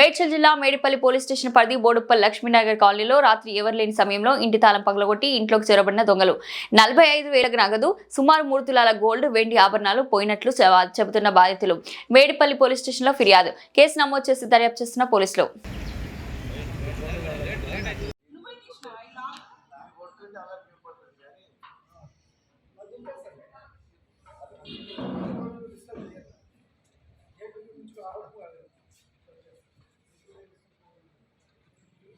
మేడ్చల్ జిల్లా Medipalli police station పరిధి బోడుప్పల్ లక్ష్మీనగర్ కాలనీలో రాత్రి ఎవరు లేని సమయంలో ఇంటి తాళం పగలగొట్టి ఇంట్లోకి చొరబడిన దొంగలు. నలభై ఐదు వేలకు నగదు సుమారు మూడు తులాల గోల్డ్ వెండి ఆభరణాలు పోయినట్లు చెబుతున్న బాధితులు. మేడిపల్లి పోలీస్ స్టేషన్లో ఫిర్యాదు. కేసు నమోదు చేసి దర్యాప్తు చేస్తున్న పోలీసులు.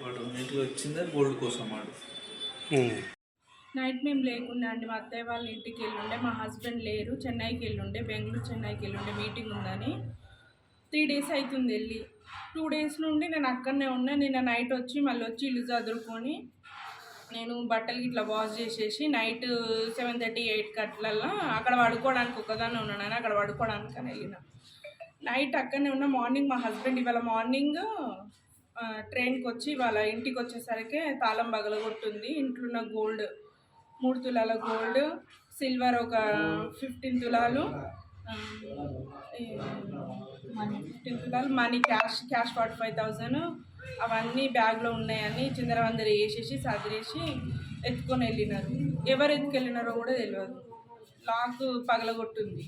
వాడు ఇంటికి వచ్చిందే గోల్డ్ కోసం వాడు నైట్ మేము లేకుండా అండి మా అత్తయ్య వాళ్ళ ఇంటికి వెళ్ళుండే మా హస్బెండ్ లేరు చెన్నైకి వెళ్ళుండే బెంగళూరు చెన్నైకి వెళ్ళుండే మీటింగ్ ఉందని. త్రీ డేస్ అవుతుంది వెళ్ళి. టూ డేస్ నుండి నేను అక్కడనే ఉన్నా నిన్న నైట్ వచ్చి మళ్ళీ వచ్చి ఇల్లు చదువుకొని నేను బట్టలు ఇట్లా వాష్ చేసేసి నైట్ సెవెన్ థర్టీ ఎయిట్ కట్లల్లో అక్కడ పడుకోవడానికి ఒక్కదాన్ని ఉన్నాను అక్కడ పడుకోవడానికి అని వెళ్ళిన. నైట్ అక్కడనే ఉన్న మార్నింగ్ మా హస్బెండ్ ఇవాళ మార్నింగ్ ట్రైన్కి వచ్చి వాళ్ళ ఇంటికి వచ్చేసరికి తాళం బగలగొట్టుంది ఇంట్లో ఉన్న గోల్డ్ మూడు తులాల గోల్డ్ సిల్వర్ ఒక ఫిఫ్టీన్ తులాలు ఫిఫ్టీన్ తులాలు money cash cash forty five thousand. అవన్నీ బ్యాగ్లో ఉన్నాయని చిందరవందర వేసేసి సదిరేసి ఎత్తుకొని వెళ్ళినారు. ఎవరు ఎత్తుకెళ్ళినారో కూడా తెలియదు లాక్ పగలగొట్టుంది.